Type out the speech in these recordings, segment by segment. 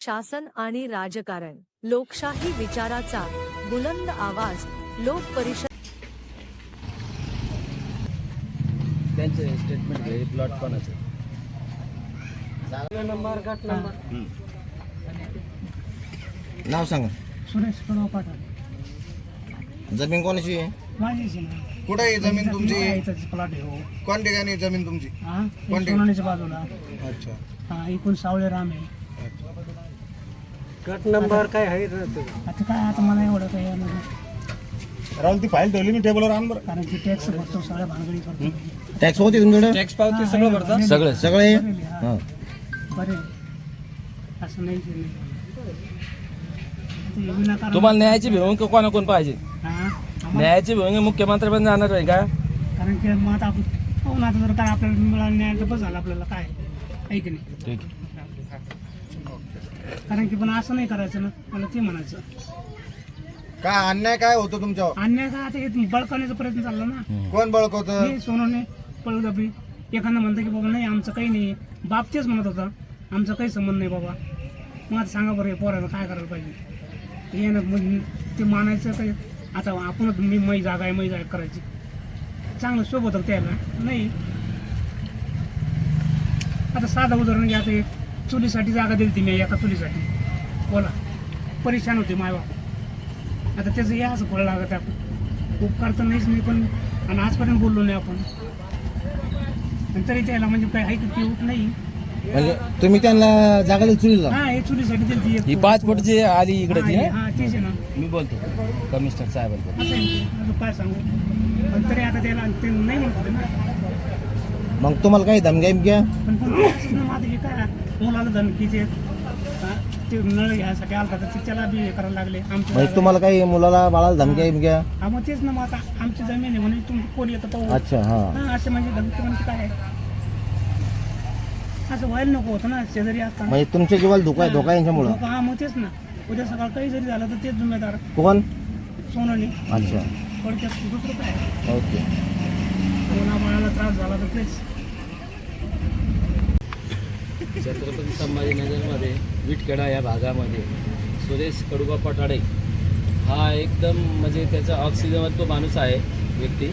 शासन आणि राजकारण लोकशाही विचाराचा बुलंद आवाज लोक परिषद त्यांचे स्टेटमेंट घे प्लॉट कोणाचं? नंबर गट नंबर. नाव सांगा. सुरेश कडवा पाटील. जमीन कोणाची आहे? कुठे आहे जमीन तुमची? इथंच प्लॉट आहे हो. कोण ठिकाणी आहे जमीन तुमची? हा हे कोणती? सोनालीच्या बाजूला. अच्छा. हा इकडून सावळे राम आहे. गट नंबर काय आहे आता काय आता मला एवढं यामध्ये राहुल ती फाईल ठेवली मी टेबलवर आण बरं. कारण की टॅक्स भरतो सगळ्या भानगडी करतो. टॅक्स होते तुमच्याकडे? टॅक्स पावती सगळं भरतात. सगळं. सगळे हा. बरे. असं नाही की नाही. ते विनाकारण- तुम्हाला न्यायाची भूमिका कोणा कोण पाहिजे? हा? आम्हाला- न्यायाची भूमिका मुख्यमंत्री पण जाणार आहे का? कारण की मग आता आपण पाहून आता जर काय आपल्याला मिळालं नाही तर बस झालं आपल्याला काय? आहे की नाही ठीक कारण की पण असं नाही करायचं ना. मला ते म्हणायचं. काय अन्याय काय होतो तुमच्यावर? अन्याय का आता हे बळकावण्याचा प्रयत्न चालला ना. कोण बळकवतं? हे सोनूने पळदबी एखादं म्हणतं की बाबा नाही आमचं काही नाही. बाप तेच म्हणत होता आमचा काही संबंध नाही बाबा. मग आता सांगा बरं हे पोराला काय करायला पाहिजे? हे ना मग ते मानायचं काही आता आपणच मी मै जागा आहे मै जागा करायची. चांगलं सोबत होतं त्याला? नाही. आता साधं उदाहरण घ्या आता एक चुलीसाठी जागा दिली ती मी एका चुलीसाठी. बोला. परेशान होते मायबाप आता त्याचं हे असं फळ लागत आपण उपकार तर नाहीच मी पण. आणि आजपर्यंत बोललो नाही आपण. आणि तरी त्याला म्हणजे काय आहे की उप नाही. म्हणजे तुम्ही त्यांना जागा दिली चुलीला? हा हे चुलीसाठी दिली ती ही पाच फुटची आली इकडे ती हा, हं? हा तेच आहे ना. मी बोलतो. कमिशनर साहेबांकडे असं आहे ते. काय सांगू? पण तरी आता त्याला ते नाही म्हणतो ना. मग तुम्हाला काही धमक्या बिमक्या पण पण ते असंच ना माझं हे काय मुलाला धमकीचे ते नळ घ्यायसाठी तर ते त्याला बी हे करायला लागले. आमच्या म्हणजे तुम्हाला काही मुलाला बाळाला धमक्या बिमक्या? हा मग तेच ना मग आता आमची जमीन आहे म्हणून तुम्ही कोण येतं पाहू? अच्छा हां. हा असे म्हणजे धमकी म्हणजे काय आहे? असं व्हायला नको होतं ना शेजारी असताना. म्हणजे तुमच्या जीवाला धोका आहे धोका आहे यांच्यामुळं. लोकं, हा मग तेच ना. उद्या सकाळ काही जरी झालं तर तेच जिम्मेदार. कोण? सोनाली. अच्छा. थोडक्यात दुसरं काय? ओके. मुलाबाळाला त्रास झाला तर तेच. छत्रपती संभाजीनगरमध्ये विटकडा या भागामध्ये सुरेश कडुबा पटाडे हा एकदम म्हणजे त्याचा ऑक्सिजनवर तो माणूस आहे व्यक्ती.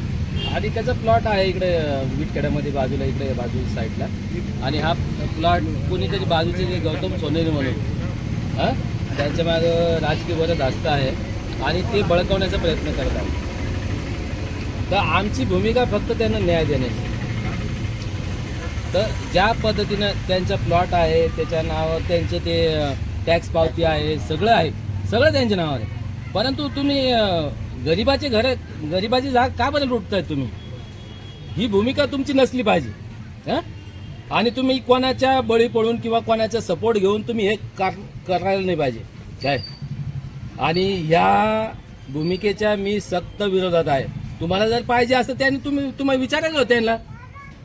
आणि त्याचा प्लॉट आहे इकडे विटकड्यामध्ये बाजूला इकडे बाजू साईडला आणि हा प्लॉट कोणीतरी बाजूचे जे गौतम सोनेरी म्हणून. हां? त्यांच्या मागं राजकीय बरं जास्त आहे. आणि ते बळकवण्याचा प्रयत्न करत आहे तर आमची भूमिका फक्त त्यांना न्याय देण्याची. तर ज्या पद्धतीनं त्यांचा प्लॉट आहे त्याच्या नावावर त्यांचे ते टॅक्स पावती आहे सगळं आहे. सगळं त्यांच्या नावावर आहे. परंतु तुम्ही गरिबाचे घर गरिबाची जाग का बरं लुटताय तुम्ही? ही भूमिका तुमची नसली पाहिजे. हां आणि तुम्ही कोणाच्या बळी पडून किंवा कोणाचा सपोर्ट घेऊन तुम्ही हे कार करायला नाही पाहिजे. काय? आणि ह्या भूमिकेच्या मी सक्त विरोधात आहे. तुम्हाला जर पाहिजे असं त्यांनी तुम्ही तुम्हाला विचारायला होतं त्यांना.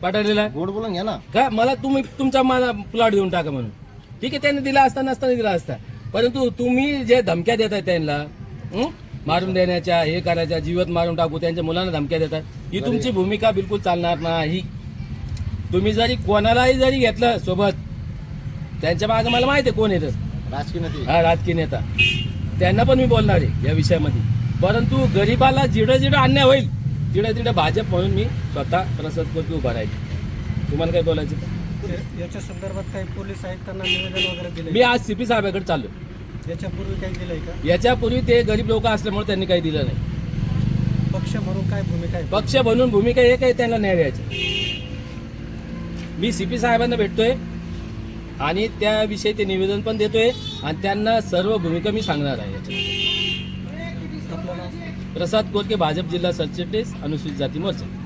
पाठवलेला गोड बोलून घ्या ना. का? मला तुम्ही तुमचा माझा प्लॉट देऊन टाका म्हणून. ठीक आहे? त्यांनी दिला असता नसताना दिला असता. परंतु तुम्ही जे धमक्या देताय त्यांना हं? मारून देण्याच्या हे करायच्या जीवत मारून टाकू त्यांच्या मुलांना धमक्या देतात ही तुमची भूमिका बिलकुल चालणार नाही. तुम्ही जरी कोणालाही जरी घेतलं सोबत त्यांच्या मागे मला माहिती आहे कोण येतं राजकीय नेते. हा राजकीय नेता. त्यांना पण मी बोलणार आहे या विषयामध्ये. परंतु गरिबाला जिडं जिडं अन्याय होईल. तिडं तिडं भाजप म्हणून मी स्वतः कोटी उभा राहील. तुम्हाला काय बोलायचं? याच्या संदर्भात काही पोलीस आयुक्तांना निवेदन वगैरे मी दिले आज सीपी साहेबाकडे चाललो. याच्यापूर्वी काही दिलंय का? याच्यापूर्वी ते गरीब लोक असल्यामुळे त्यांनी काही दिलं नाही. पक्ष म्हणून काय भूमिका आहे? पक्ष बनून भूमिका एक आहे त्यांना न्याय द्यायचा. मी सीपी साहेबांना भेटतोय आणि त्याविषयी ते निवेदन पण देतोय आणि त्यांना सर्व भूमिका मी सांगणार आहे याच्यात प्रसाद कोलके भाजप जिल्हा सरचिटणीस अनुसूचित जाती मोर्चा.